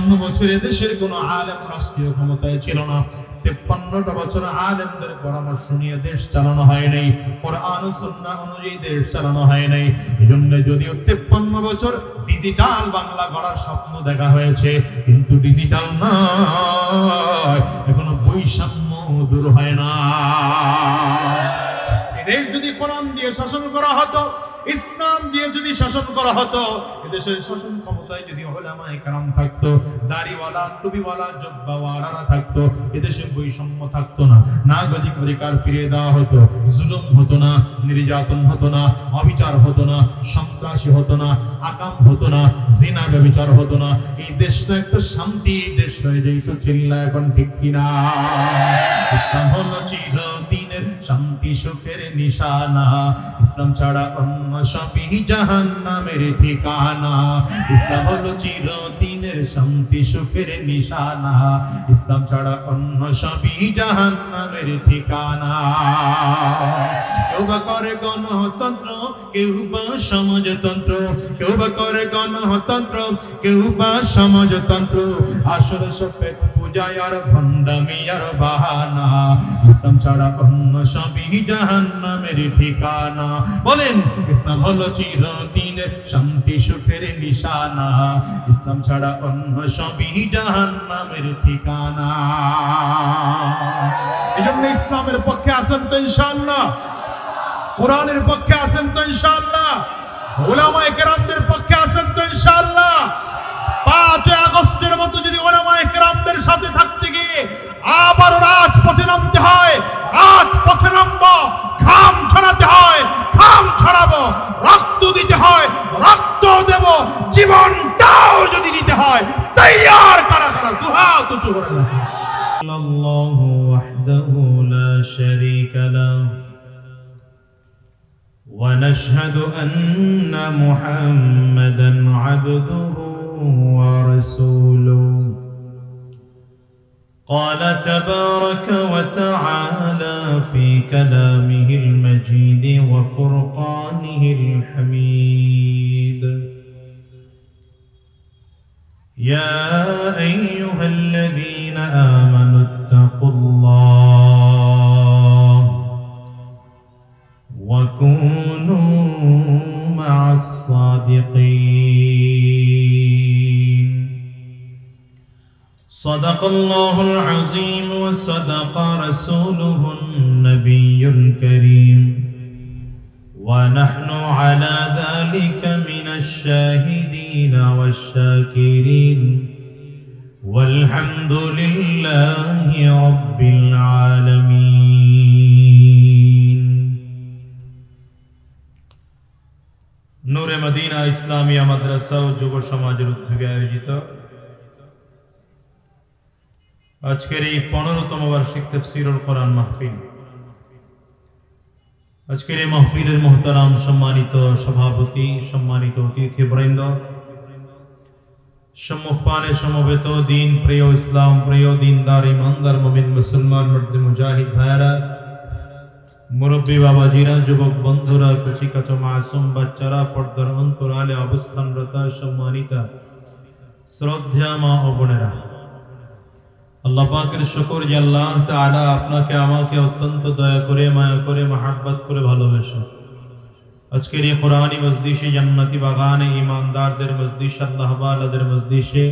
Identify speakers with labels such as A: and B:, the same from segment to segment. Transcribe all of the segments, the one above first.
A: তেপ্পান্ন বছরে দেশের কোন আলেম রাষ্ট্রীয় ক্ষমতায় ছিল না। তেপ্পান্নটা বছর আলেমদের পরামর্শ নিয়ে দেশ চালানো হয় নাই। কোরআন ও সুন্নাহ অনুযায়ী দেশ চালানো হয় নাই। এজন্য যদিও তেপ্পান্ন বছর ডিজিটাল বাংলা গড়ার স্বপ্ন দেখা হয়েছে, কিন্তু ডিজিটাল নয়, এখনও বৈষম্য দূর হয় না। এদের যদি কোরআন দিয়ে শাসন করা হতো ইসলাম দিয়ে যদি শাসন করা হতো, এদেশের শাসন ক্ষমতায় যদি ওলামায়ে কারাম থাকতো, দাড়িওয়ালা, টুপিওয়ালা জব্বাওয়ালারা থাকতো, এদেশে বৈষম্য থাকতো না। নাগরিক অধিকার ফিরিয়ে দেওয়া হতো, জুলুম হতো না, নির্যাতন হতো না, অবিচার হতো না, সন্ত্রাসী হতো না, আকাম হতো না, জিনা ব্যবচার হতো না। এই দেশটা একটা শান্তি দেশ হয়ে যেত চিল্লা এখন ঠিক কিনা? ইসলাম হলো চিরদিনের শান্তি, সুখের নিশানা। ইসলাম ছাড়া অন্য সবই জাহান্নামের ঠিকানা। ইসলাম হলো চিরদিনের শান্তি, সুখের নিশানা। ইসলাম ছাড়া অন্য সবই জাহান্নামের ঠিকানা। কেউ বা করে গণতন্ত্র, কেউ বা সমাজতন্ত্র। কেউ বা করে গণতন্ত্র, কেউ বা সমাজতন্ত্র। আসলে সব আর ভণ্ডামি আর বাহানা ইসলাম ছাড়া অন্য সবই জাহান্নামের ঠিকানা বলেন ইসলাম হলো চিরদিনের শান্তি সুখের নিশানা ইসলাম ছাড়া অন্য সবই জাহান্নামের ঠিকানা এজন্য ইসলামের পক্ষে আছেন তো ইনশাআল্লাহ। কোরআনের পক্ষে আছেন তো ইনশাআল্লাহ। ওলামায়ে কেরামদের পক্ষে আছেন তো ইনশাআল্লাহ। পাঁচই আগস্টের মতো যদি ওলামায়ে কেরামদের সাথে থাকতে গিয়ে আবার রাজপথে নামতে হয় রাজপথে নামবো ঘাম ছড়াতে হয় ঘাম ছড়াবো রক্ত দিতে হয় রক্ত দেব জীবনটাও যদি দিতে হয় তৈয়ার কারা কারা দুহাত উঁচু করে রাখো। الله وحده لا شريك له ونشهد أن محمدا عبده ورسوله قال تبارك وتعالى في كلامه المجيد وفرقانه الحميد. يا أيها الذين آمنوا اتقوا الله وكونوا مع الصادقين. صدق الله العظيم وصدق رسوله النبي الكريم ونحن على ذلك من الشاهدين والشاكرين والحمد لله رب العالمين নূরে মদিনা ইসলামিয়া মাদ্রাসা ও যুব সমাজের উদ্যোগে আয়োজিত আজকের এই পনেরোতম বার্ষিক তফসিরুল কোরআন মাহফিল। আজকের এই মাহফিলের মোহতারাম সম্মানিত সভাপতি, সম্মানিত অতিথিবৃন্দ সম্মুখপানে সমবেত দিন প্রিয় ইসলাম, প্রিয় দিনদার, ইমানদার, মমিন, মুসলমান মর্দ মুজাহিদ ভাইরা মুরব্বী বাবাজিরা, যুবক বন্ধুরা, কচি কাচো মাসুম বাচ্চারা, পর্দার অন্তরালে অবস্থানরতা সম্মানিতা শ্রদ্ধা মা ও বোনেরা। আল্লাহ পাকের শুকর যে আল্লাহ তাআলা আপনাকে আমাকে অত্যন্ত দয়া করে মায়া করে মাহাব্বত করে ভালোবেসে আজকের এই কোরআনি মজলিসে জান্নাতি বাগানে ইমানদারদের মজলিস আল্লাহ বালাদের মজলিসে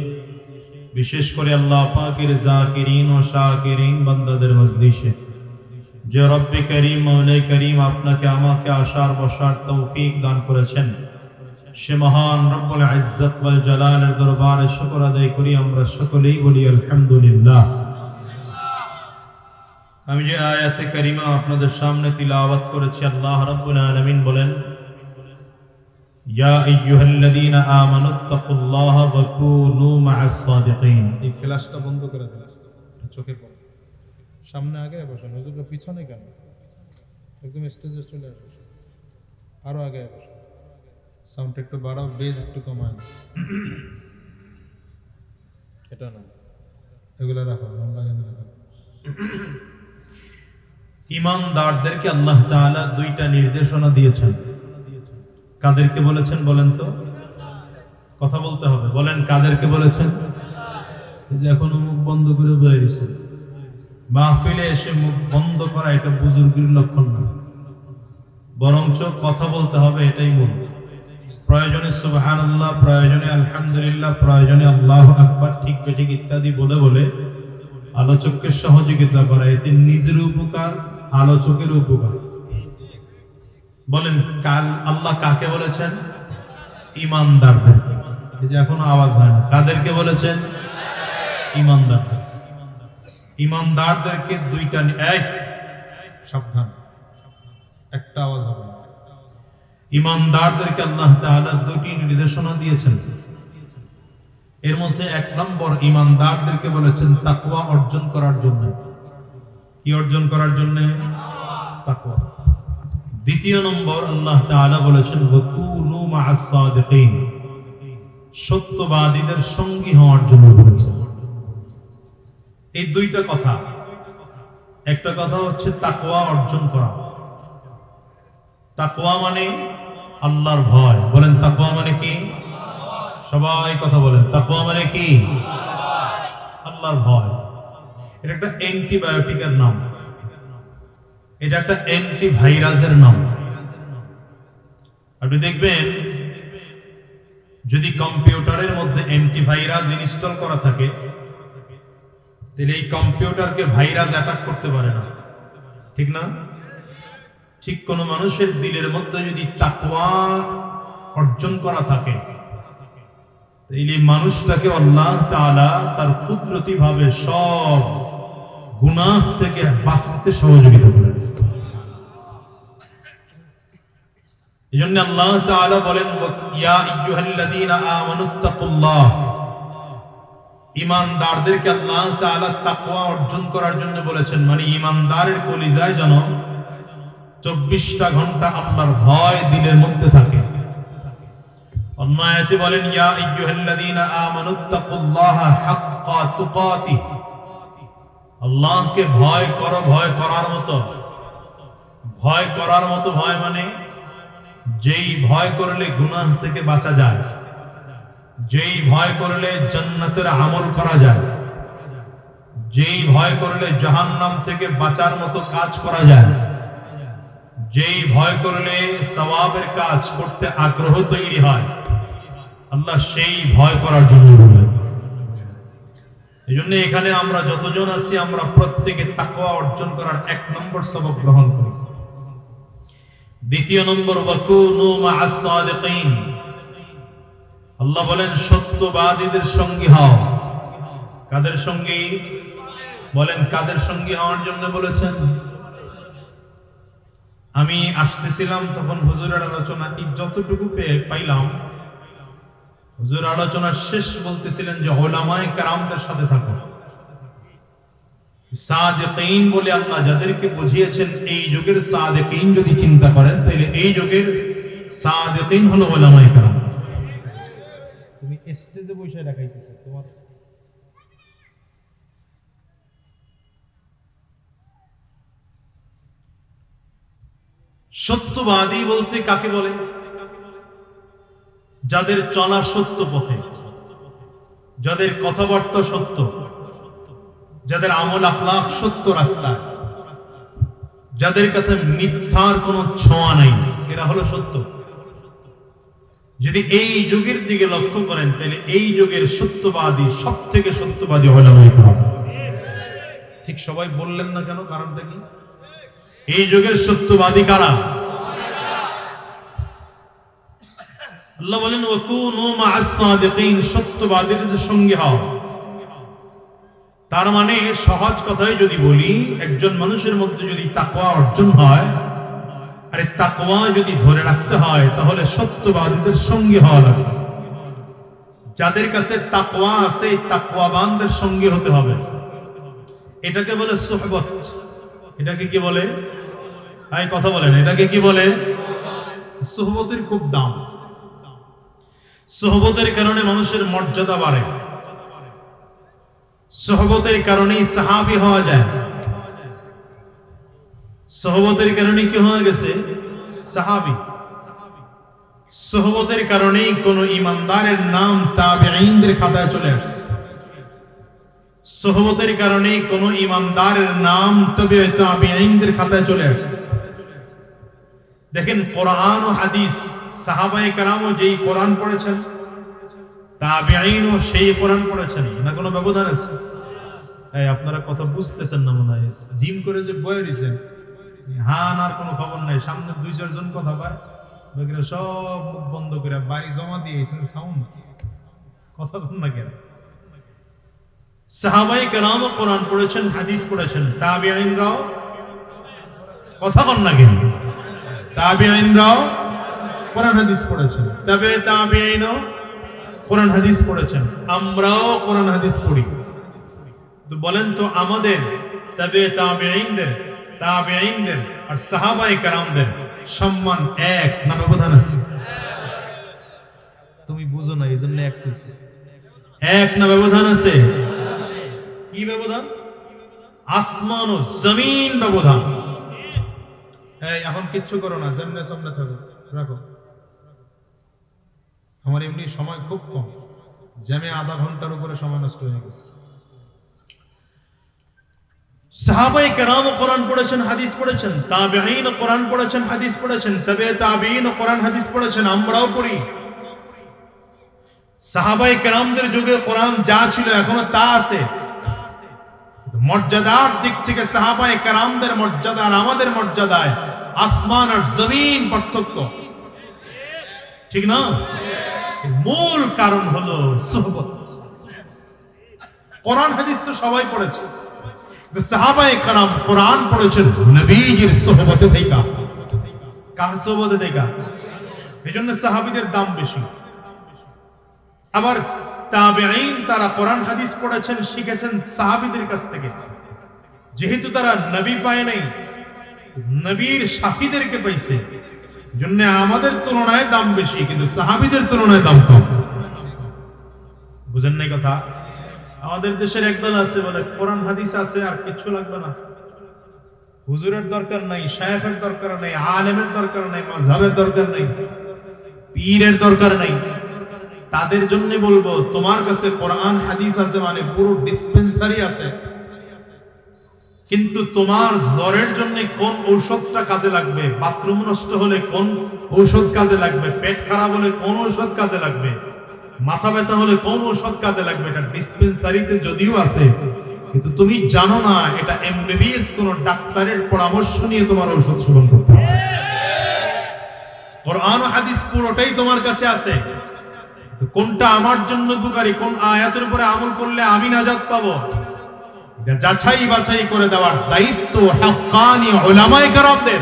A: বিশেষ করে আল্লাহ পাকের জাকিরিন ও শাকিরিন বান্দাদের মজলিসে যে রব্বে করিম মৌলাই করিম আপনাকে আমাকে আশার বসার তৌফিক দান করেছেন সে মহান রব্বুল ইজ্জত ওয়াল জালালের দরবারে শুকর আদায় করি, আমরা সকলেই বলি আলহামদুলিল্লাহ। আমি যে আয়াতে কারিমা আপনাদের সামনে তিলাওয়াত করেছি, আল্লাহ রাব্বুল আলামিন বলেন, ইয়া আইয়ুহাল্লাযীনা আমানুত্তাকুল্লাহা ওয়া কুনু মা'আস সাদিকিন।
B: এই ফ্ল্যাশটা বন্ধ করে দিন চোখে পড়ে। সামনে আগে বসুন, হুজুরের পিছনে কেন? একদম স্টেজে চলে আসুন আরও আগে বসুন। সাউন্ড একটু বাড়াও বেজ একটু কমান এটা না এগুলো রাখো ভালো লাগে না রাখো।
A: ইমানদারদেরকে আল্লাহ তাআলা দুইটা নির্দেশনা দিয়েছেন। কাদেরকে বলেছেন বলেন তো? কথা বলতে হবে। বলেন কাদেরকে বলেছেন? এই যে এখনও মুখ বন্ধ করে বেরিয়েছে মাহফিলে এসে মুখ বন্ধ করা এটা বুজুর্গের লক্ষণ না। বরঞ্চ কথা বলতে হবে এটাই মূল। প্রয়োজনে সুবহানাল্লাহ, প্রয়োজনে আলহামদুলিল্লাহ, প্রয়োজনে আল্লাহ আকবার, ঠিক বেঠিক ইত্যাদি বলে বলে আলোচককে সহযোগিতা করা, এতে নিজের উপকার, আলোচকের উপকার। বলেন, কাল আল্লাহ কাকে বলেছেন? ইমানদারদেরকে। এই যে এখনও আওয়াজ হয় না, কাদেরকে বলেছেন? ইমানদারদের ইমানদারদেরকে দুইটা এক
B: সাবধান। একটা আওয়াজ হবে না।
A: ইমানদারদেরকে আল্লাহ দুটি নির্দেশনা দিয়েছেন। এর মধ্যে এক নম্বর, ইমানদারদেরকে বলেছেন তাকওয়া অর্জন করার জন্য। কি অর্জন করার জন্য? তাকওয়া। দ্বিতীয় নম্বর, আল্লাহ বলেছেন, ওয়াকুনু সত্যবাদীদের সঙ্গী হওয়ার জন্য বলেছেন। এই দুইটা কথা। একটা কথা হচ্ছে তাকওয়া অর্জন করা। তাকওয়া মানে আল্লাহর ভয়। বলেন, তাকওয়া মানে কি? সবাই কথা বলেন, তাকওয়া মানে কি? আল্লাহর ভয়। এটা একটা অ্যান্টিবায়োটিকের নাম। এটা একটা অ্যান্টি ভাইরাসের নাম। আপনি দেখবেন, যদি কম্পিউটারের মধ্যে অ্যান্টিভাইরাস ইনস্টল করা থাকে, তাহলে এই কম্পিউটারকে ভাইরাস অ্যাটাক করতে পারে না। ঠিক না? ঠিক কোন মানুষের দিলের মধ্যে যদি তাকওয়া অর্জন করা থাকে, তাইলে মানুষটাকে আল্লাহ তাআলা তার কুদরতি ভাবে সব গুনাহ থেকে বাঁচতে সহযোগিতা করেন। এজন্য আল্লাহ তাআলা বলেন ইয়া আল্লাহ তাকওয়া অর্জন করার জন্য বলেছেন মানে ইমানদারের কলিজায় যেন চব্বিশটা ঘণ্টা আল্লাহর ভয় দিনের মধ্যে থাকে। বলেন আল্লাহকে ভয় ভয় করার মতো। ভয় করার মতো ভয় মানে যেই ভয় করলে গুনাহ থেকে বাঁচা যায়, যেই ভয় করলে জান্নাতের আমল করা যায়, যেই ভয় করলে জাহান্নাম থেকে বাঁচার মতো কাজ করা যায়। যেই ভয় করলে সওয়াবের কাজ করতে আগ্রহ তৈরি হয়, আল্লাহ সেই ভয় করার জন্য এই জন্য এখানে আমরা যতজন আছি, আমরা প্রত্যেকে তাকওয়া অর্জন করার এক নম্বর সবক গ্রহণ করি। দ্বিতীয় নম্বর আল্লাহ বলেন, সত্যবাদীদের সঙ্গী হও। কাদের সঙ্গী? বলেন, কাদের সঙ্গী হওয়ার জন্য বলেছেন? আমি আসতেছিলাম তখন হুজুরের আলোচনা যতটুকু পাইলাম, হুজুর আলোচনার শেষ বলতেছিলেন যে, ওলামায়ে কারামদের সাথে থাকো। সাদিকিন বলে আল্লাহ যাদেরকে বুঝিয়েছেন, এই যুগের সাদিকিন যদি চিন্তা করেন, তাহলে এই যুগের সাদিকিন হলো ওলামায়ে কারাম।
B: তুমি স্টেজে বসে দেখাইতেছো, তোমার
A: সত্যবাদী বলতে কাকে বলে? যাদের চলা সত্য পথে, যাদের কথাবার্তা সত্য, যাদের আমল আখলাক সত্য রাস্তায়, যাদের কাছে মিথ্যার কোনো ছোঁয়া নাই, এরা হলো সত্য। যদি এই যুগের দিকে লক্ষ্য করেন, তাহলে এই যুগের সত্যবাদী সব থেকে সত্যবাদী হলো ঠিক সবাই বললেন না কেন কারণটা কি? এই যুগের সত্যবাদী কারা? আল্লাহ বলেন, ওয়াকুনু মা'আস সাদিকিন সত্যবাদীদের সঙ্গে হও। তার মানে সহজ কথায় যদি বলি, একজন মানুষের মধ্যে যদি তাকওয়া অর্জন হয়, আরে তাকওয়া যদি ধরে রাখতে হয়, তাহলে সত্যবাদীদের সঙ্গে হওয়া লাগবে। যাদের কাছে তাকওয়া আছে তাকওয়াবানদের সঙ্গে হতে হবে। এটাকে বলে সোহবত। এটাকে কি বলে? এই কথা বলেন। এটাকে কি বলে? সোহবতের খুব দাম। সোহবতের কারণে মানুষের মর্যাদা বাড়ে। সোহবতের কারণেই সাহাবি হওয়া যায়। সোহবতের কারণে কি হয়ে গেছে? সাহাবি। সোহবতের কারণেই কোন ইমানদারের নাম তাবেঈনদের খাতায় চলে আসছে। সোহবতের কারণে কোন ইমানদারের নাম তবে তাবিঈনদের খাতায় চলে আসছে। দেখেন কোরআন ও হাদিস সাহাবায়ে কেরামও যেই কোরআন পড়েছেন, তাবিঈনও সেই কোরআন পড়েছেন। না কোনো ব্যবধান আছে? আপনারা কথা বুঝতেছেন না মনে হয়। জিম করে যে বয়ে দিয়েছেন হ্যাঁ আর কোনো খবর নাই। সামনে দুই চারজন কথা পায় সব মুখ বন্ধ করে বাড়ি জমা দিয়েছেন সাউন্ড। কথা বল না কেন? সাহাবাই কেরাম কোরআন পড়েছেন, হাদিস পড়েছেন। তাবিআইনরাও কথা বল না কেন? তাবিআইনরাও কোরআন হাদিস পড়েছেন। তবে তাবিআইনও কোরআন হাদিস পড়েছেন। আমরাও কোরআন হাদিস পড়ি। তো বলেন তো আমাদের তবে তাবিঈনদের তাবিঈনদের আর সাহাবায়ে কেরামদের সম্মান এক না ব্যবধান আছে? তুমি বুঝো না এই জন্য এক কইছি এক না ব্যবধান আছে? কি ব্যবধান? আসমান ও জমিন ব্যবধান। এই এখন কিচ্ছু করো না যেমনে সামনে থাকো। রাখো। আমার এমনি সময় খুব কম। জ্যামে আধা ঘণ্টার উপরে সময় নষ্ট হয়ে গেছে। সাহাবাই কেরাম কোরআন পড়েছেন, হাদিস পড়েছেন কোরআন পড়েছেন, হাদিস পড়েছেন, তবে কোরআন, হাদিস পড়েছেন, আমরাও পড়ি। সাহাবাই কেরামদের যুগে কোরআন যা ছিল এখনও তা আছে। মর্যাদার দিক থেকে সাহাবাই কেরামদের মর্যাদা আর আমাদের মর্যাদায় আসমান আর জমিন পার্থক্য। ঠিক না? মূল কারণ হলো সোহবত। কোরআন হাদিস তো সবাই পড়েছে। কারাম কোরআন পড়েছেন নবীজির কার দাম বেশি। আবার তারা কোরআন হাদিস পড়েছেন, শিখেছেন সাহাবীদের কাছ থেকে। যেহেতু তারা নবী পায় নাই, নবীর সাথীদেরকে পাইছে। জন্য আমাদের তুলনায় দাম বেশি, কিন্তু সাহাবীদের তুলনায় দাম কম। বুঝেন নাই কথা? আমাদের দেশের একদল আছে বলে, কোরআন, হাদিস আছে, আর কিচ্ছু লাগবে না। হুজুরের দরকার নাই, শায়েখের দরকার নাই, আলেমের দরকার নাই মাযহাবের দরকার নাই, পীরের দরকার নাই। তাদের জন্য বলব, তোমার কাছে কোরআন, হাদিস আছে মানে পুরো ডিসপেন্সারি আছে। কিন্তু তোমার জ্বরের জন্য কোন ঔষধটা কাজে লাগবে? বাথরুম নষ্ট হলে কোন ঔষধ কাজে লাগবে? পেট খারাপ হলে কোন ঔষধ কাজে লাগবে? মাথা ব্যথা হলে কোন ঔষধ কাজে লাগবে? এটা ডিসপেন্সারিতে যদিও আছে। কিন্তু তুমি জানো না, এটা এমবিবিএস কোন ডাক্তারের পরামর্শ নিয়ে তোমার ঔষধ সেবন করতে হবে। কোরআন হাদিস পুরোটাই তোমার কাছে আছে। কোনটা আমার জন্য উপকারী? কোন আয়াতের উপরে আমল করলে আমি নাজাত পাবো? যাচাই বাছাই করে দেওয়ার দায়িত্ব হাক্কানি ওলামায়ে কেরামদের।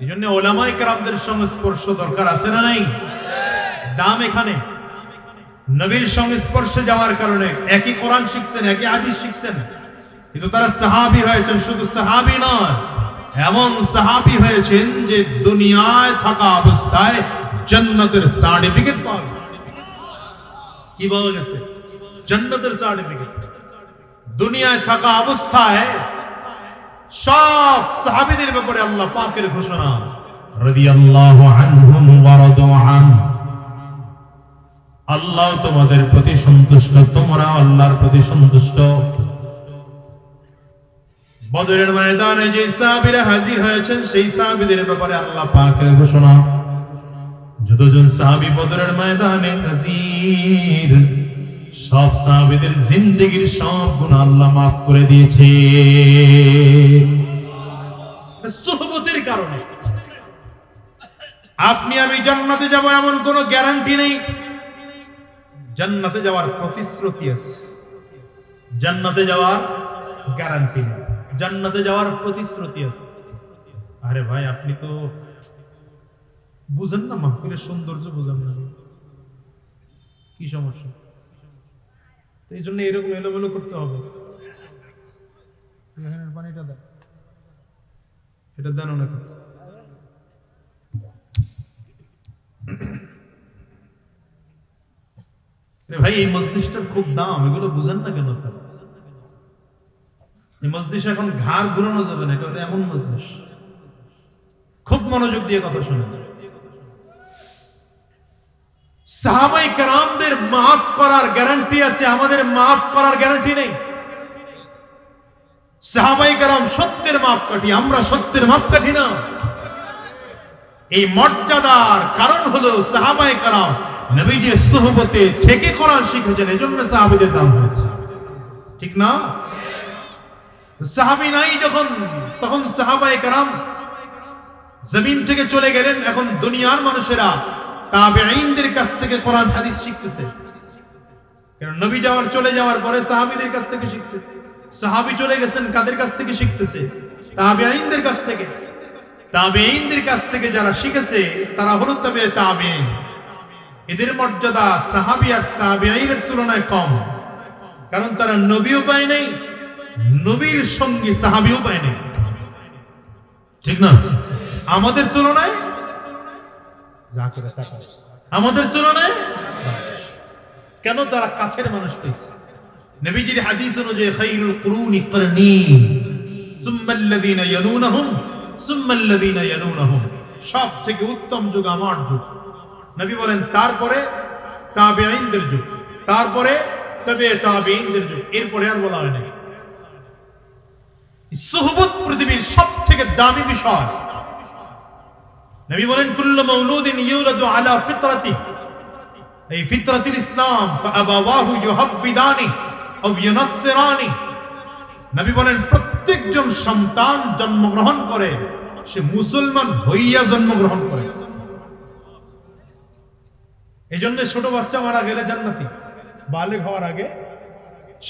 A: এই জন্য ওলামায়ে কেরামদের সংস্পর্শ দরকার আছে না নাই? দাম এখানে। নবীর সংস্পর্শে যাওয়ার কারণে একই কোরআন শিখছেন, একই হাদিস শিখছেন। কিন্তু তারা সাহাবি হয়েছেন, শুধু সাহাবি নয়, এমন সাহাবি হয়েছেন যে দুনিয়ায় থাকা অবস্থায় জান্নাতের সার্টিফিকেট পাওয়া গেছে। কি পাওয়া গেছে? জান্নাতের সার্টিফিকেট দুনিয়ায় থাকা অবস্থায় সব সাহাবীদের ব্যাপারে আল্লাহ পাকের ঘোষণা। আল্লাহ তোমাদের প্রতি সন্তুষ্ট তোমরা আল্লাহর প্রতি সন্তুষ্ট। বদরের ময়দানে যে সাহাবীরা হাজির হয়েছেন, সেই সাহাবীদের ব্যাপারে আল্লাহ পাকের ঘোষণা। যতজন সাহাবী বদরের ময়দানে হাজির সব সাহাবীদের জিন্দেগীর সব গুনাহ আল্লাহ মাফ করে দিয়েছে। সোহবতের কারণে। আপনি আমি জান্নাতে যাব এমন কোনো গ্যারান্টি নেই। জান্নাতে যাওয়ার প্রতিশ্রুতি আছে। জান্নাতে যাওয়ার গ্যারান্টি নেই। জান্নাতে যাওয়ার প্রতিশ্রুতি আছে। আরে ভাই, আপনি তো বুঝেন না, মাহফিলের সৌন্দর্য বুঝেন না। কি সমস্যা? তো এই জন্য এরকম এলোমেলো করতে হবে। পানিটা দেন এটা দেন অনেক ভাই এই মসজিদটার খুব দাম এগুলো বুঝেন না কেন আপনারা? এই মসজিদ এখন ঘাড় ঘুরানো যাবে না এটা এমন মসজিদ খুব মনোযোগ দিয়ে কথা শুনে সাহাবাই কারামদের মাফ করার গ্যারান্টি আছে, আমাদের মাফ করার গ্যারান্টি নেই। সাহাবাই কারাম সত্যের মাপ কাঠি, আমরা সত্যের মাপ কাঠি না। এই মর্যাদার কারণ হলো সাহাবাই কারাম নবীজির সোহবতে থেকে কোরআন শিখেছেন, এজন্য সাহাবিদের দাম হয়েছে। ঠিক না? সাহাবি নাই যখন, তখন সাহাবাই কারাম জমিন থেকে চলে গেলেন, এখন দুনিয়ার মানুষেরা তাবেঈনদের কাছ থেকে কোরআন হাদিস শিখতেছে। কারণ নবী যাওয়ার, চলে যাওয়ার পরে সাহাবীদের কাছ থেকে শিখছে। সাহাবী চলে গেছেন কাদের কাছ থেকে শিখতেছে? তাবেঈনদের কাছ থেকে। তাবেঈনদের কাছ থেকে যারা শিখেছে, তারা হলো তবে তাবেঈন। এদের মর্যাদা সাহাবী আর তাবেঈনের তুলনায় কম। কারণ তারা নবীও পায় নাই, নবীর সঙ্গী সাহাবীও পায় নাই। ঠিক না? আমাদের তুলনায়
B: যা করে টাকা
A: আমাদের তুলনায় কেন তারা কাছের মানুষ পেয়েছে? নবীজির হাদিস অনুযায়ী খাইরুল কুরুনি করনি সব থেকে উত্তম যুগ আমার যুগ। নবী বলেন, তারপরে তাবেঈনদের যুগ, তারপরে তবে তাবেঈনদের যুগ। এরপরে আর বলা হয় না সুহবত পৃথিবীর সব থেকে দামি বিষয় নবী বলেন, কুল্লু মাউলুদিন ইউলাদু আলা ফিতরাতি। এই ফিতরাতিল ইসলাম, ফাআবাওয়াহু ইউহাফিদানি আও ইউনাসসিরানি। নবী বলেন, প্রত্যেকজন সন্তান জন্মগ্রহণ করে, সে মুসলমান হইয়া জন্মগ্রহণ করে। এই জন্য ছোট বাচ্চা মারা গেলে জান্নাতি, বালেগ হওয়ার আগে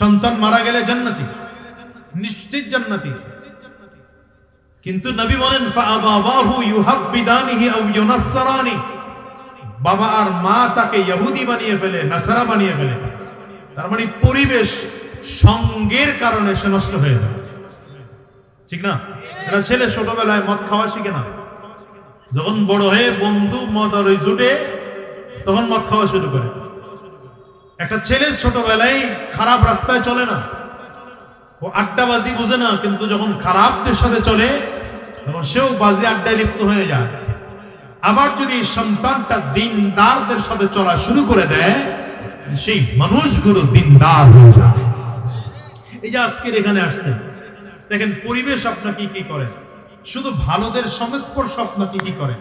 A: সন্তান মারা গেলে জান্নাতি, নিশ্চিত জান্নাতি। কিন্তু নবী বলেন বাবা আর মা তাকে ইহুদি বানিয়ে ফেলে, নাসারা বানিয়ে ফেলে। তার মানে পরিবেশ সঙ্গের কারণে সে নষ্ট হয়ে যায়। ঠিক না? এটা ছেলে ছোটবেলায় মদ খাওয়া শিখে না। যখন বড় হয়ে বন্ধু মদ আর ওই জুটে, তখন মদ খাওয়া শুরু করে। একটা ছেলে ছোটবেলায় খারাপ রাস্তায় চলে না। ও আড্ডাবাজি বুঝে না, কিন্তু যখন খারাপদের সাথে চলে সেও বাজি আড্ডায় লিপ্ত হয়ে যায়। আবার যদি সন্তানটা দিনদারদের সাথে চলা শুরু করে দেয়, সেই মানুষগুলো দিনদার হয়ে যায়। এই যে আজকের এখানে আসছে, দেখেন পরিবেশ আপনাকে কি করে? শুধু ভালোদের সংস্পর্শ আপনাকে কি করে?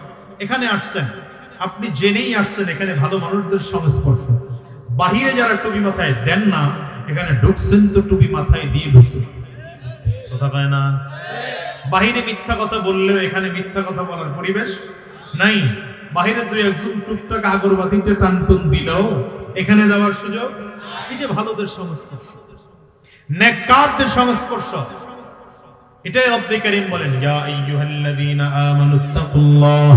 A: এখানে আসছেন, আপনি জেনেই আসছেন এখানে ভালো মানুষদের সংস্পর্শ। বাহিরে যারা টুপি মাথায় দেন না, এখানে ঢুকছেন তো টুপি মাথায় দিয়ে ঢুকছেন। কথা কয় না? বাহিরে মিথ্যা কথা বললেও এখানে মিথ্যা কথা বলার পরিবেশ নাই। বাহিরে দুই একজন টুকটাক আগরবাতিতে টানটুন দিলেও এখানে যাওয়ার সুযোগ এই যে ভালোদের সংস্পর্শ। নেককারদের সংস্পর্শ। এটাই রব্বে করিম বলেন, ইয়া আইয়ুহাল্লাযীনা আমানুত্তাকুল্লাহ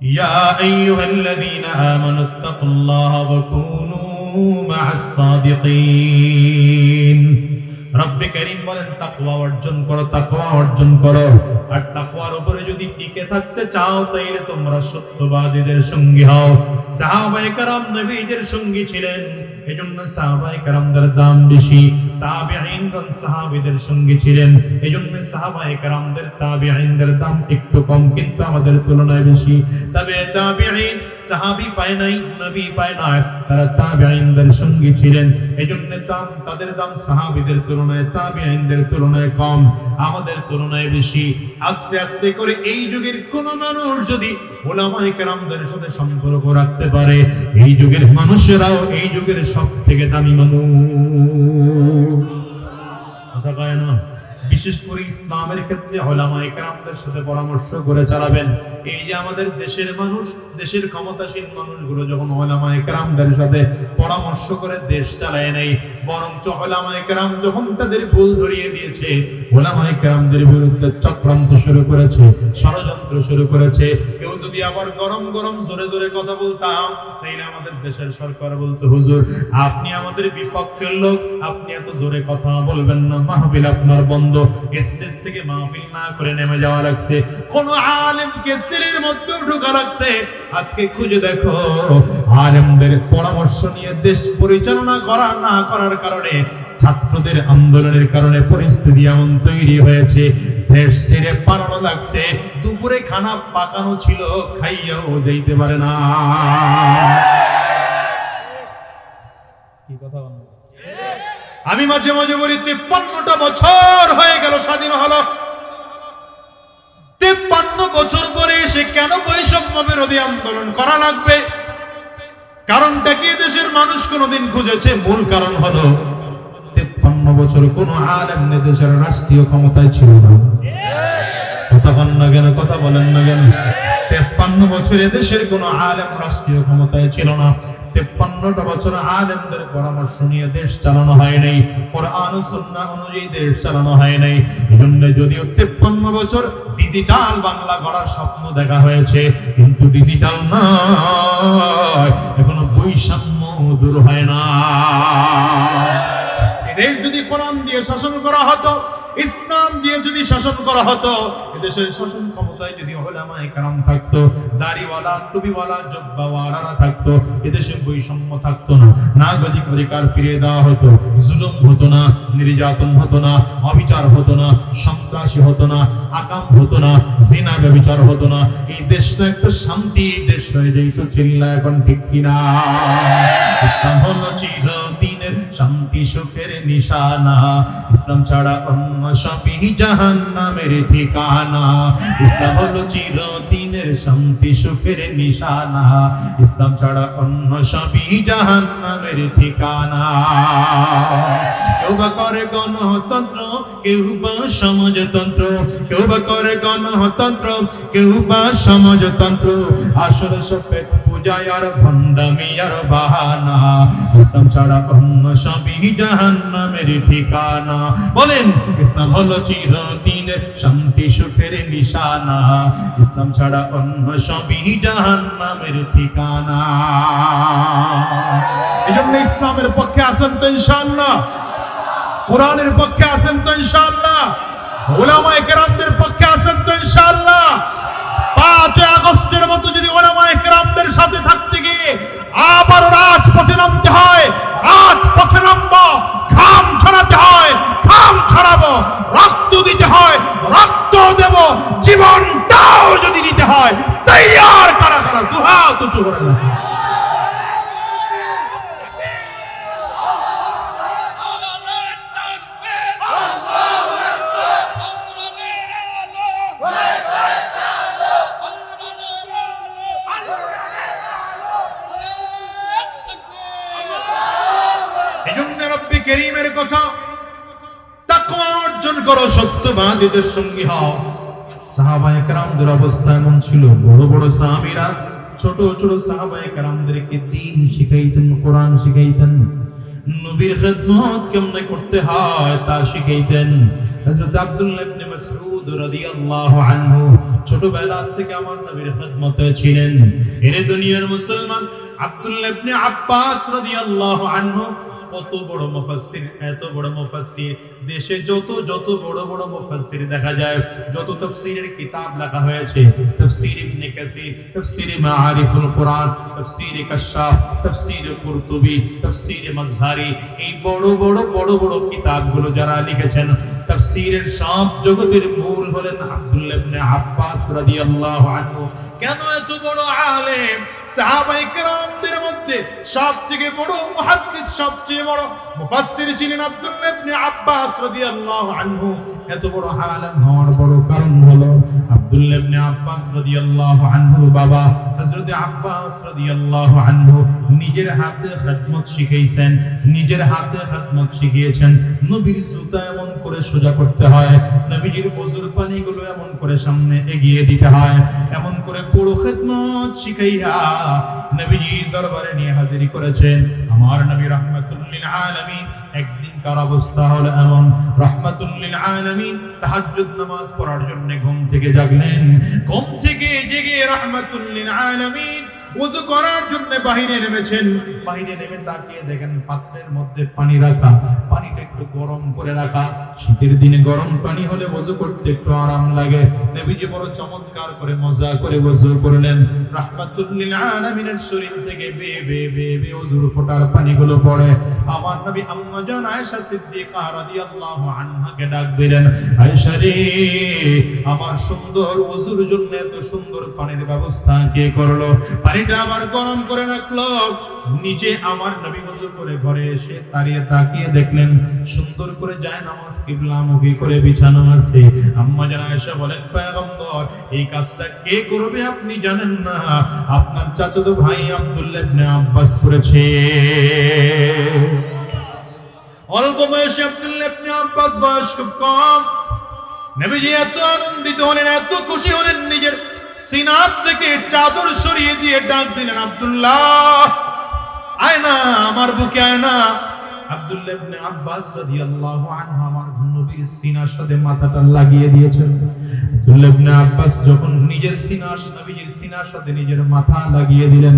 A: ইয়া আইয়ুহাল্লাযীনা আমানুত্তাকুল্লাহ ওয়া কুনু মা'আস সাদিকিন রব্বে করিম বলেন, তাকওয়া অর্জন করো, তাকওয়া অর্জন করো। আর তাকওয়ার উপরে যদি টিকে থাকতে চাও, তাইলে তোমরা সত্যবাদীদের সঙ্গী হও। সাহাবায়ে کرام নবীদের সঙ্গী ছিলেন, এজন্য সাহাবায়ে کرامদের দাম বেশি। তাবেঈনগণ সাহাবীদের সঙ্গী ছিলেন, এজন্য সাহাবায়ে کرامদের তাবেঈনদের দাম একটু কম, কিন্তু আমাদের তুলনায় বেশি। তবে তাবেঈন সাহাবী পায় নাই, নবী পায় নাই, তারা তাবিঈনদের সঙ্গী ছিলেন। এজন্য দাম, তাদের দাম সাহাবীদের তুলনায় তাবিঈনদের তুলনায় কম, আমাদের তুলনায় বেশি। আস্তে আস্তে করে এই যুগের কোন মানুষ যদি ওলামায়ে কেরামদের সাথে সম্পর্ক রাখতে পারে, এই যুগের মানুষেরাও এই যুগের সব থেকে দামি মানুষ। কথা কয় না? বিশেষ করে ইসলামের ক্ষেত্রে ওলামায়ে কেরামদের সাথে পরামর্শ করে চালাবেন। এই যে আমাদের দেশের মানুষ, দেশের ক্ষমতাসীন মানুষগুলো যখন ওলামায়ে একরামদের সাথে পরামর্শ করে দেশ চালায় নাই বরঞ্চ ওলামায়ে কেরাম যখন তাদের ভুল ধরিয়ে দিয়েছে, ওলামায়ে কেরামদের বিরুদ্ধে চক্রান্ত শুরু করেছে, ষড়যন্ত্র শুরু করেছে। কেউ যদি আবার গরম গরম জোরে জোরে কথা বলতাম, তাইলে আমাদের দেশের সরকার বলতো, হুজুর, আপনি আমাদের বিপক্ষের লোক, আপনি এত জোরে কথা বলবেন না। মাহফিল আপনার বন্ধ। স্টেজ থেকে মাহফিল না করে নেমে যাওয়া লাগছে। কোন আলেমকে সেলের মধ্যে ঢোকা লাগছে। আজকে খুঁজে দেখো, আলেমদের পরামর্শ নিয়ে দেশ পরিচালনা করা না করার কারণে, ছাত্রদের আন্দোলনের কারণে পরিস্থিতি এমন তৈরি হয়েছে। দেশ ছেড়ে পালানো লাগছে। দুপুরে খানা পাকানো ছিল, খাইয়াও যাইতে পারে না। আমি মাঝে মাঝে বলি, তিপ্পান্নটা বছর হয়ে গেল স্বাধীন হলো। তিপ্পান্ন বছর পরে এসে কেন বৈষম্য বিরোধী আন্দোলন করা লাগবে? কারণটা কি দেশের মানুষ কোনোদিন খুঁজেছে? মূল কারণ হলো, তিপ্পান্ন বছর কোন আলেম দেশের রাষ্ট্রীয় ক্ষমতায় ছিল না। কথা বলেন না কেন? কথা বলেন না কেন? তেপ্পান্ন বছরে দেশের কোন আলেম রাষ্ট্রীয় ক্ষমতায় ছিল না। তেপ্পান্নটা বছর আলেমদের পরামর্শ নিয়ে দেশ চালানো হয় নাই। কোরআন ও অনুযায়ী দেশ চালানো হয় নাই। এজন্য যদিও তেপ্পান্ন বছর ডিজিটাল বাংলা গড়ার স্বপ্ন দেখা হয়েছে, কিন্তু ডিজিটাল নয়। এখনও বৈষম্য দূর হয় না। এদের যদি কোরআন দিয়ে শাসন করা হতো, ইসলাম দিয়ে যদি শাসন করা হতো, এদেশের শাসন ক্ষমতায় যদি ওলামায়ে কারাম থাকতো, দাড়িওয়ালা, টুপিওয়ালা, জব্বাওয়ালারা থাকতো, এদেশে বৈষম্য থাকতো না, নাগরিক অধিকার ফিরিয়ে দেওয়া হতো, জুলুম হতো না, নির্যাতন হতো না, অবিচার হতো না, সন্ত্রাসী হতো না আকাম হতো না জিনা ব্যবচার হতো না। এই দেশটা একটা শান্তি দেশ হয়ে যেত চিল্লা এখন ঠিক কিনা। ইসলাম হলো চিরদিনের শান্তি সুখের নিশানা। ইসলাম ছাড়া অন্য সবই জাহান্নামের ঠিকানা। ইসলাম হলো চিরদিনের শান্তি সুখের নিশানা। ইসলাম ছাড়া অন্য সবই জাহান্নামের ঠিকানা। করে গণতন্ত্র কেউ বা সমাজতন্ত্র, কেউ বা করে গণতন্ত্র, কেউ বা সমাজতন্ত্র। আসলে সব পেট পূজায় আর ভণ্ডামি আর বাহানা, ইসলাম ছাড়া অন্য সবই জাহান্নামের ঠিকানা। বলেন, ইসলাম হলো চিরদিনের শান্তি সুখের নিশানা, ইসলাম ছাড়া অন্য সবই জাহান্নামের ঠিকানা। এজন্য ইসলামের পক্ষে আছেন তো ইনশাআল্লাহ। কোরআনের পক্ষে আছেন তো ইনশাআল্লাহ? ওলামায়ে কেরামদের পক্ষে আছেন তো ইনশাআল্লাহ? পাঁচই আগস্টের মতো যদি ওলামায়ে কেরামদের সাথে থাকতে গিয়ে আবার রাজপথে নামতে হয়, রাজপথে নামবো খাম ছড়াতে হয় খাম ছড়াবো, রক্ত দিতে হয়, রক্ত দেব, জীবনটাও যদি দিতে হয়, তৈয়ার কারা কারা? দুহাত উঁচু করে কথা, তাকওয়া অর্জন করো, সত্যবাদীদের সঙ্গী হও। সাহাবায়ে কেরামদের অবস্থা এমন ছিল, বড় বড় সাহাবীরা, ছোট ছোট সাহাবায়ে কেরামদেরকে দিন শিখাইতেন, কোরআন শিখাইতেন। নবীর খেদমত করতে হয় তা শিখাইতেন। হযরত আব্দুল্লাহ ইবনে মাসউদ রাদিয়াল্লাহু আনহু ছোটবেলা থেকে আমার নবীর খেদমতে ছিলেন। এরে দুনিয়ার মুসলমান, আব্দুল্লাহ ইবনে আব্বাস রাদিয়াল্লাহু আনহু কত বড় মুফাসসির, এত বড় মুফাসসির। দেশে যত যত বড় বড় মুফাসসির দেখা যায়, যত তাফসীরের কিতাব লেখা হয়েছে, তাফসীর ইবনে কাসির, তাফসীর মাআরিফুল কোরআন, তাফসীর কাশাফ তাফসীর কুরতুবী, তাফসীর মাজহারি, এই বড় বড় বড় বড় কিতাবগুলো যারা লিখেছেন তাফসীরের সব জগতের মূল হলেন আব্দুল্লাহ ইবনে আব্বাস রাদিয়াল্লাহু আনহু। কেন এত বড় আলেম? সাহাবাই کرامদের মধ্যে সবথেকে বড় মুহাদ্দিস, সবচেয়ে বড় মুফাসসির ছিলেন আব্দুল্লাহ ইবনে আব্বাস রাদিয়াল্লাহু আনহু। এত বড় আলেম হওয়ার বড় কারণ হলো নবীর জুতা এমন করে সোজা করতে হয়, নবীজির ওযুর পানিগুলো এমন করে সামনে এগিয়ে দিতে হয়, এমন করে পুরো খিদমত শিখাইয়া নবীজির দরবারে নিয়ে হাজিরি করেছেন। আমার নবী রাহমাতুল লিল আলামিন একদিন কার অবস্থা হলো এমন? রহমাতুল্লিল আলামিন তাহাজ্জুদ নামাজ পড়ার জন্য ঘুম থেকে জাগলেন। ঘুম থেকে জেগে রহমাতুল্লিল আলামিন ওযু করার জন্য বাহিরে নেমেছেন। বাহিরে নেমে তাকিয়ে দেখেন পাত্রের মধ্যে পানি রাখা। পানিটা একটু গরম করে রাখা। শীতের দিনে গরম পানি হলে ওযু করতে একটু আরাম লাগে। নবীজি বড় চমৎকার করে মজা করে ওযু করলেন রাহমাতুল আলামিনের শরীর থেকে বে বে বে বে ওযুর ফোটার পানিগুলো পড়ে। আমার নবী আম্মা জান আয়েশা সিদ্দিকা রাদিয়াল্লাহু আনহাকে ডাক দিলেন, আয়েশা রে, আমার সুন্দর ওযুর জন্য এত সুন্দর পানির ব্যবস্থা কে করল? পানিটা আবার গরম করে রাখল। নিজে আমার নবী ওযু করে ঘরে এসে দাঁড়িয়ে তাকিয়ে দেখলেন, সুন্দর করে যায় নামাজ কিবলামুখী করে বিছানো আছে। আম্মা জান আয়েশা বলেন, পয়গম্বর, এই কাজটা কে করবে আপনি জানেন না। আপনার চাচাতো ভাই আব্দুল্লাহ ইবনে আব্বাস করেছে। অল্প বয়সে আব্দুল্লাহ ইবনে আব্বাস বয়স খুব কম। নবীজি এত আনন্দিত হলেন, এত খুশি হলেন নিজের সিনার থেকে চাদর সরিয়ে দিয়ে ডাক দিলেন আব্দুল্লাহ। আয়না আমার বুকে আয় না আব্দুল্লাহ ইবনে আব্বাস রাদিয়াল্লাহু আনহু মাথাটা লাগিয়ে দিয়েছেন। আব্দুল্লাহ যখন নিজের সিনার সাথে নিজের মাথা লাগিয়ে দিলেন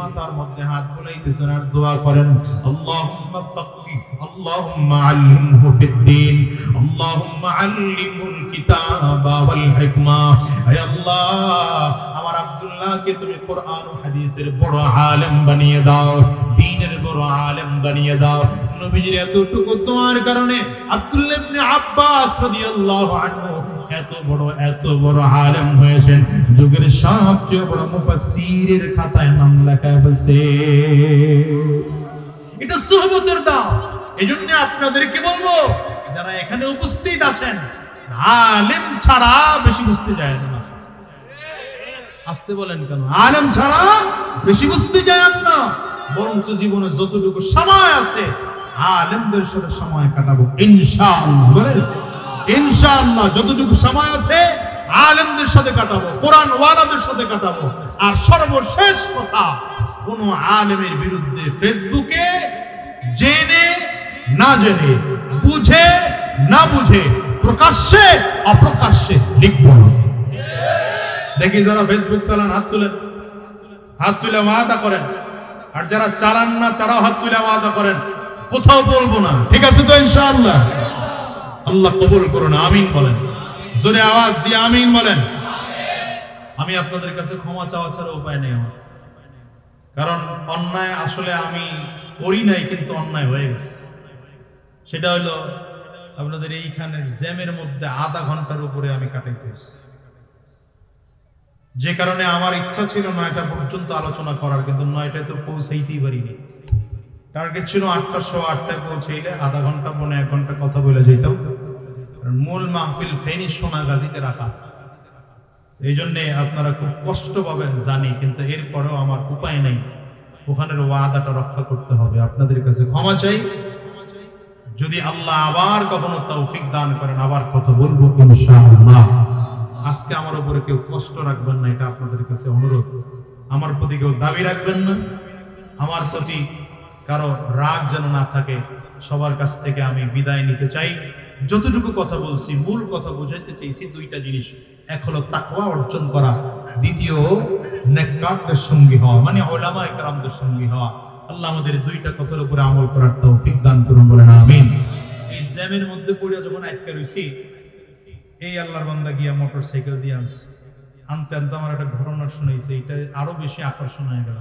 A: মাথার মধ্যে হাত বুলাইতেছেন দোয়া করেন, আল্লাহুম্মা ফাক্কিহ আল্লাহুম্মা আল্লিমহু ফিদ্দীন, আল্লাহুম্মা আল্লিমহুল কিতাবা আল্লাহ আমার আব্দুল্লাহকে তুমি কোরআন ও হাদিসের বড় আলেম বানিয়ে দাও দ্বীনের বড় আলেম বানিয়ে দাও। নবীজির এতটুকু দোয়ার কারণে আব্দুল্লাহ ইবনে আব্বাস রাদিয়াল্লাহু আনহু এত বড় এত বড় আলেম হয়েছেন। যুগের সবচেয়ে বড় মুফাসসিরের খাতায় নাম লেখা হয়েছে। এটা সুহবতের দাও এজন্য আপনাদেরকে বলব, যারা এখানে উপস্থিত আছেন, আলেম ছাড়া বেশি বুঝতে যায় না। আসতে বলেন কেন? আলেম ছাড়া বেশি বুঝতে যায় না। বরঞ্চ জীবনে যতটুকু সময় আছে, আলেমদের সাথে সময় কাটাবো। ইনশাআল্লাহ। ইনশাআল্লাহ, যতটুকু সময় আছে, আলেমদের সাথে কাটাবো কোরআন ওয়ালাদের সাথে কাটাবো। আর সর্বশেষ কথা, কোন আলেমের বিরুদ্ধে ফেসবুকে জেনে না জেনে, বুঝে না বুঝে, প্রকাশ্যে, অপ্রকাশ্যে লিখব দেখি যারা ফেসবুক চালান, হাত তুলেন। হাত তুলে ওয়াদা করেন। আর যারা চালান না, তারাও হাত তুলে ওয়াদা করেন। কোথাও বলব না। ঠিক আছে তো ইনশাআল্লাহ? আল্লাহ কবুল করুন, আমিন বলেন। জোরে আওয়াজ দিয়ে আমিন বলেন। আমি আপনাদের কাছে ক্ষমা চাওয়া ছাড়া উপায় নেই আমার। কারণ অন্যায় আসলে আমি করি নাই, কিন্তু অন্যায় হয়ে গেছে। সেটা হলো আপনাদের এইখানের জ্যামের মধ্যে আধা ঘণ্টার উপরে আমি কাটাইতে এসেছি। যে কারণে আমার ইচ্ছা ছিল নয়টা পর্যন্ত আলোচনা করার, কিন্তু নয়টায় তো পৌঁছাইতেই পারিনি। টার্গেট ছিল আটটার শো আটটায় পৌঁছাইলে আধা ঘণ্টা পৌনে এক ঘণ্টা কথা বলে যেতাম মূল মাহফিল ফেনী সোনাগাজীতে রাখা। এই জন্যে আপনারা খুব কষ্ট পাবেন জানি, কিন্তু এরপরেও আমার উপায় নেই। ওখানের ওয়াদাটা রক্ষা করতে হবে। আপনাদের কাছে ক্ষমা চাই। যদি আল্লাহ আবার কখনো তৌফিক দান করেন, আবার কথা বলব ইনশাআল্লাহ। আজকে আমার উপরে কেউ কষ্ট রাখবেন না, এটা আপনাদের কাছে অনুরোধ। আমার প্রতি কেউ দাবি রাখবেন না। আমার প্রতি কারও রাগ যেন না থাকে, সবার কাছ থেকে আমি বিদায় নিতে চাই। যতটুকু কথা বলছি, মূল কথা বোঝাইতে চাইছি দুইটা জিনিস। এক হলো তাকওয়া অর্জন করা, দ্বিতীয় নেককারদের সঙ্গী হওয়া মানে ওলামা একরামদের সঙ্গী হওয়া। আল্লাহ আমাদের দুইটা কথার উপরে আমল করার তৌফিক দান করুন বলেন, আমিন। এই জ্যামের মধ্যে পড়ে যখন আটকে রয়েছি এই আল্লাহর বান্দা গিয়া মোটর সাইকেল দিয়ে আনছে। আনতে আনতে আমার একটা ঘটনা শুনেছে এটা আরও বেশি আকর্ষণ হয়ে গেল।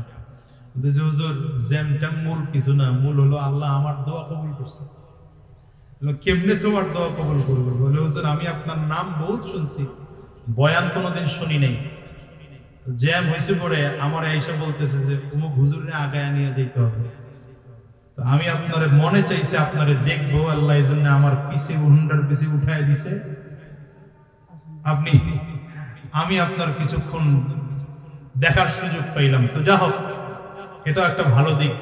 A: যে হুজুর মূল কিছু না, মূল হলো আল্লাহ আমার দোয়া কবুল করছে। কেমনে তোমার দোয়া কবুল করব? বলে, হুজুর, আমি আপনার নাম বহুত শুনছি, বয়ান কোনোদিন শুনি নাই। জ্যাম হয়েছে পরে আমার এইসব বলতেছে যে অমুক হুজুরে আগায় নিয়ে যেতে হবে। তো আমি আপনার মনে চাইছে, আপনারে দেখব, আল্লাহ এই জন্য আমার পিছে হুন্ডার পিছে উঠায় দিছে। আপনি, আমি আপনার কিছুক্ষণ দেখার সুযোগ পাইলাম। তো যা হোক, এটা একটা ভালো দিক।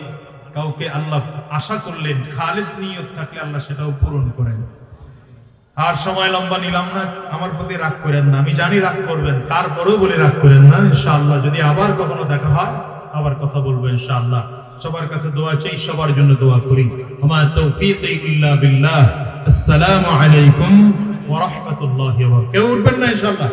A: কাউকে আল্লাহ আশা করলেন, খালিস নিয়ত থাকলে আল্লাহ সেটাও পূরণ করেন। আর সময় লম্বা নিলাম না, আমার প্রতি রাগ করেন না। আমি জানি রাগ করবেন, তারপরেও বলে রাগ করেন না, ইনশাআল্লাহ। যদি আবার কখনো দেখা হয়, আবার কথা বলব, ইনশাআল্লাহ। সবার কাছে দোয়া চাই, সবার জন্য দোয়া করি। আমার তৌফিক আসসালামু আলাইকুম ওয়া রাহমাতুল্লাহি ওয়া বারাকাতুহু কেউ উঠবেন না ইনশাআল্লাহ